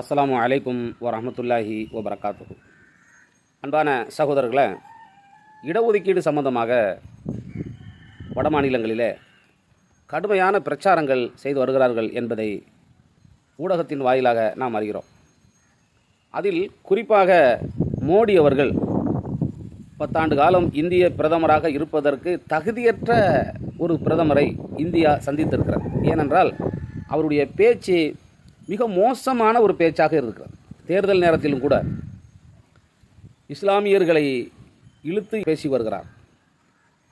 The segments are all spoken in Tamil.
அஸ்லாம் அலைக்கும் ஓ வபரகாத்துஹு. அன்பான சகோதரர்களை இடஒதுக்கீடு சம்பந்தமாக வட மாநிலங்களிலே கடுமையான பிரச்சாரங்கள் செய்து வருகிறார்கள் என்பதை ஊடகத்தின் வாயிலாக நாம் அறிகிறோம். அதில் குறிப்பாக மோடி அவர்கள் பத்தாண்டு காலம் இந்திய பிரதமராக இருப்பதற்கு தகுதியற்ற ஒரு பிரதமரை இந்தியா சந்தித்திருக்கிறது. ஏனென்றால் அவருடைய பேச்சு மிக மோசமான ஒரு பேச்சாக இருக்கிறது. தேர்தல் நேரத்திலும் கூட இஸ்லாமியர்களை இழுத்து பேசி வருகிறார்.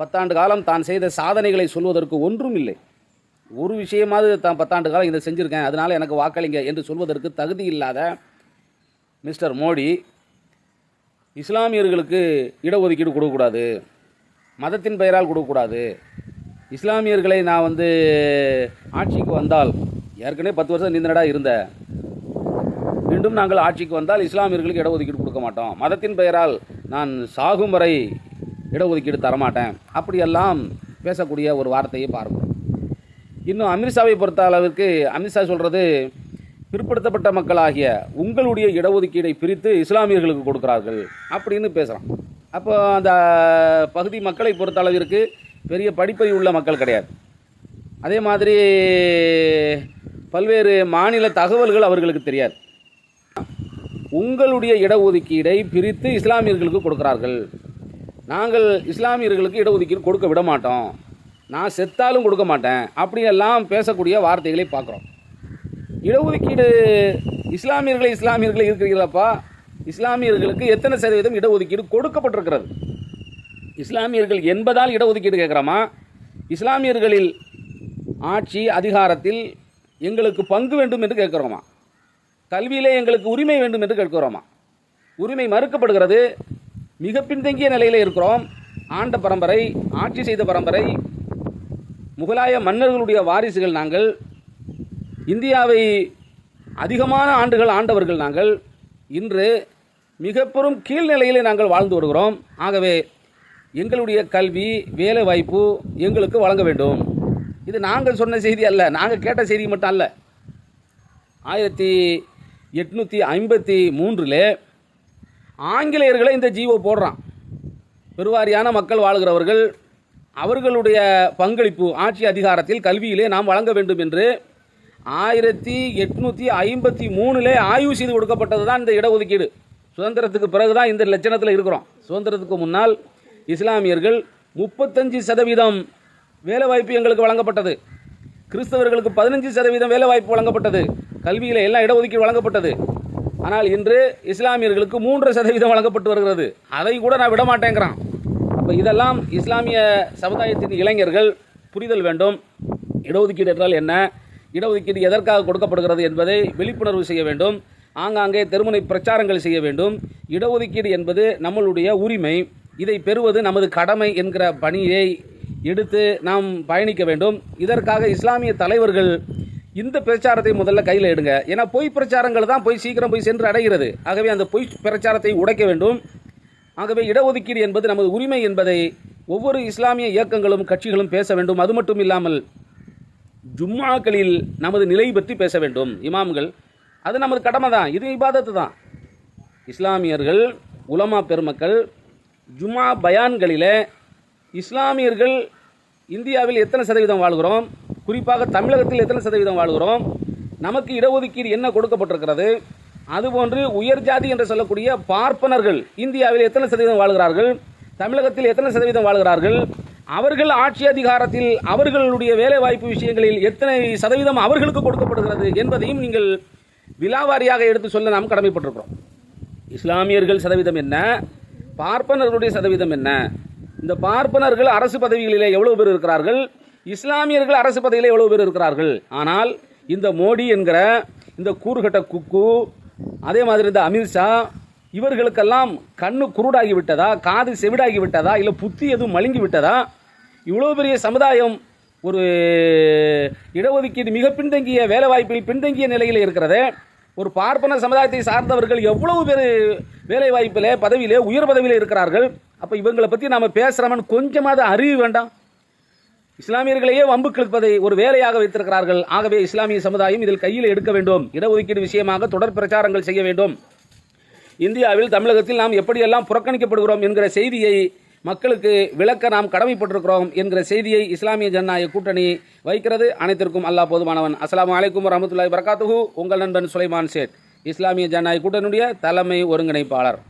பத்தாண்டு காலம் தான் செய்த சாதனைகளை சொல்வதற்கு ஒன்றும் இல்லை. ஒரு விஷயமாவது தான் பத்தாண்டு காலம் இதை செஞ்சுருக்கேன் அதனால் எனக்கு வாக்களிங்க என்று சொல்வதற்கு தகுதி இல்லாத மிஸ்டர் மோடி இஸ்லாமியர்களுக்கு இடஒதுக்கீடு கொடுக்கக்கூடாது மதத்தின் பெயரால் கொடுக்கக்கூடாது. இஸ்லாமியர்களை நான் வந்து ஆட்சிக்கு வந்தால் ஏற்கனவே பத்து வருஷம் நீந்தனடா இருந்த. மீண்டும் நாங்கள் ஆட்சிக்கு வந்தால் இஸ்லாமியர்களுக்கு இடஒதுக்கீடு கொடுக்க மாட்டோம். மதத்தின் பெயரால் நான் சாகும் வரை இடஒதுக்கீடு தரமாட்டேன். அப்படியெல்லாம் பேசக்கூடிய ஒரு வார்த்தையை பார்ப்போம். இன்னும் அமித்ஷாவை பொறுத்த அளவிற்கு அமித்ஷா சொல்கிறது பிற்படுத்தப்பட்ட மக்களாகிய உங்களுடைய இடஒதுக்கீடை பிரித்து இஸ்லாமியர்களுக்கு கொடுக்கிறார்கள் அப்படின்னு பேசுகிறான் அப்போ அந்த பகுதி மக்களை பொறுத்த அளவிற்கு பெரிய படிப்பறிவு உள்ள மக்கள் கிடையாது. அதே மாதிரி பல்வேறு மாநில தகவல்கள் அவர்களுக்கு தெரியாது. உங்களுடைய இடஒதுக்கீடை பிரித்து இஸ்லாமியர்களுக்கு கொடுக்கிறார்கள். நாங்கள் இஸ்லாமியர்களுக்கு இடஒதுக்கீடு கொடுக்க விட மாட்டோம். நான் செத்தாலும் கொடுக்க மாட்டேன். அப்படியெல்லாம் பேசக்கூடிய வார்த்தைகளை பார்க்குறோம். இடஒதுக்கீடு இஸ்லாமியர்களை இஸ்லாமியர்களை இருக்கிறீர்களப்பா. இஸ்லாமியர்களுக்கு எத்தனை சதவீதம் இடஒதுக்கீடு கொடுக்கப்பட்டிருக்கிறது? இஸ்லாமியர்கள் என்பதால் இடஒதுக்கீடு கேட்குறோமா? இஸ்லாமியர்களில் ஆட்சி அதிகாரத்தில் எங்களுக்கு பங்கு வேண்டும் என்று கேட்குறோமா? கல்வியிலே எங்களுக்கு உரிமை வேண்டும் என்று கேட்கிறோமா? உரிமை மறுக்கப்படுகிறது. மிக பின்தங்கிய நிலையில் இருக்கிறோம். ஆண்ட பரம்பரை ஆட்சி செய்த பரம்பரை முகலாய மன்னர்களுடைய வாரிசுகள் நாங்கள் இந்தியாவை அதிகமான ஆண்டுகள் ஆண்டவர்கள் நாங்கள். இன்று மிக பெரும் கீழ்நிலையிலே நாங்கள் வாழ்ந்து வருகிறோம். ஆகவே எங்களுடைய கல்வி வேலை வாய்ப்பு எங்களுக்கு வழங்க வேண்டும். இது நாங்கள் சொன்ன செய்தி அல்ல. நாங்கள் கேட்ட செய்தி மட்டும் அல்ல. ஆயிரத்தி எட்நூற்றி ஐம்பத்தி மூன்றில் ஆங்கிலேயர்களை இந்த ஜீவோ போடுறான். பெருவாரியான மக்கள் வாழ்கிறவர்கள் அவர்களுடைய பங்களிப்பு ஆட்சி அதிகாரத்தில் கல்வியிலே நாம் வழங்க வேண்டும் என்று ஆயிரத்தி எட்நூற்றி ஐம்பத்தி மூணிலே ஆய்வு செய்து கொடுக்கப்பட்டது தான் இந்த இடஒதுக்கீடு. சுதந்திரத்துக்கு பிறகு தான் இந்த லட்சணத்தில் இருக்கிறோம். சுதந்திரத்துக்கு முன்னால் இஸ்லாமியர்கள் முப்பத்தஞ்சு சதவீதம் வேலைவாய்ப்பு எங்களுக்கு வழங்கப்பட்டது. கிறிஸ்தவர்களுக்கு பதினஞ்சு சதவீதம் வேலைவாய்ப்பு வழங்கப்பட்டது. கல்வியில் எல்லாம் இடஒதுக்கீடு வழங்கப்பட்டது. ஆனால் இன்று இஸ்லாமியர்களுக்கு மூன்று சதவீதம் வழங்கப்பட்டு வருகிறது. அதை கூட நான் விட மாட்டேங்கிறான். அப்போ இதெல்லாம் இஸ்லாமிய சமுதாயத்தின் இளைஞர்கள் புரிதல் வேண்டும். இடஒதுக்கீடு என்றால் என்ன? இடஒதுக்கீடு எதற்காக கொடுக்கப்படுகிறது என்பதை விழிப்புணர்வு செய்ய வேண்டும். ஆங்காங்கே தெருமுனை பிரச்சாரங்கள் செய்ய வேண்டும். இடஒதுக்கீடு என்பது நம்மளுடைய உரிமை. இதை பெறுவது நமது கடமை என்கிற பணியை எடுத்து நாம் பயணிக்க வேண்டும். இதற்காக இஸ்லாமிய தலைவர்கள் இந்த பிரச்சாரத்தை முதல்ல கையில் எடுங்க. ஏன்னா பொய் பிரச்சாரங்கள் தான் போய் சீக்கிரம் போய் சென்று அடைகிறது. ஆகவே அந்த பொய் பிரச்சாரத்தை உடைக்க வேண்டும். ஆகவே இடஒதுக்கீடு என்பது நமது உரிமை என்பதை ஒவ்வொரு இஸ்லாமிய இயக்கங்களும் கட்சிகளும் பேச வேண்டும். அது மட்டும் இல்லாமல் ஜும்மாக்களில் நமது நிலை பற்றி பேச வேண்டும். இமாம்கள் அது நமது கடமை தான். இது இபாதத்து தான். இஸ்லாமியர்கள் உலமா பெருமக்கள் ஜும்மா பயான்களில் இஸ்லாமியர்கள் இந்தியாவில் எத்தனை சதவீதம் வாழ்கிறோம்? குறிப்பாக தமிழகத்தில் எத்தனை சதவீதம் வாழ்கிறோம்? நமக்கு இடஒதுக்கீடு என்ன கொடுக்கப்பட்டிருக்கிறது? அதுபோன்று உயர் ஜாதி என்று சொல்லக்கூடிய பார்ப்பனர்கள் இந்தியாவில் எத்தனை சதவீதம் வாழ்கிறார்கள்? தமிழகத்தில் எத்தனை சதவீதம் வாழ்கிறார்கள்? அவர்கள் ஆட்சி அதிகாரத்தில் அவர்களுடைய வேலைவாய்ப்பு விஷயங்களில் எத்தனை சதவீதம் அவர்களுக்கு கொடுக்கப்படுகிறது என்பதையும் நீங்கள் விலாவாரியாக எடுத்து சொல்ல நாம் கடமைப்பட்டிருக்கிறோம். இஸ்லாமியர்கள் சதவீதம் என்ன? பார்ப்பனர்களுடைய சதவீதம் என்ன? இந்த பார்ப்பனர்கள் அரசு பதவிகளிலே எவ்வளவு பேர் இருக்கிறார்கள்? இஸ்லாமியர்கள் அரசு பதவியில் எவ்வளவு பேர் இருக்கிறார்கள்? ஆனால் இந்த மோடி என்கிற இந்த கூறுகட்ட குக்கு அதே மாதிரி இந்த அமித்ஷா இவர்களுக்கெல்லாம் கண்ணு குருடாகி விட்டதா? காது செவிடாகி விட்டதா? இல்லை புத்தி எதுவும் மழுங்கி விட்டதா? இவ்வளோ பெரிய சமுதாயம் ஒரு இடஒதுக்கீடு மிக பின்தங்கிய வேலைவாய்ப்பில் பின்தங்கிய நிலையில் இருக்கிறது. ஒரு பார்ப்பன சமுதாயத்தை சார்ந்தவர்கள் எவ்வளவு பேர் வேலைவாய்ப்பில் பதவியிலே உயர் பதவியில் இருக்கிறார்கள்? அப்போ இவங்களை பற்றி நாம் பேசுகிறோம்னு கொஞ்சமாவது அறிவு வேண்டாம். இஸ்லாமியர்களையே வம்பு கிழப்பதை ஒரு வேலையாக வைத்திருக்கிறார்கள். ஆகவே இஸ்லாமிய சமுதாயம் இதில் கையில் எடுக்க வேண்டும். இடஒதுக்கீடு விஷயமாக தொடர் பிரச்சாரங்கள் செய்ய வேண்டும். இந்தியாவில் தமிழகத்தில் நாம் எப்படியெல்லாம் புறக்கணிக்கப்படுகிறோம் என்கிற செய்தியை மக்களுக்கு விளக்க நாம் கடமைப்பட்டிருக்கிறோம் என்கிற செய்தியை இஸ்லாமிய ஜனநாயக கூட்டணி வைக்கிறது. அனைத்திற்கும் அல்லா போதுமானவன். அஸ்லாம் வலைக்கம் வரமத்துல்லாய் வரகாத்துஹு உங்கள் நண்பன் சுலைமான் சேட். இஸ்லாமிய ஜனநாயக கூட்டணியுடைய தலைமை ஒருங்கிணைப்பாளர்.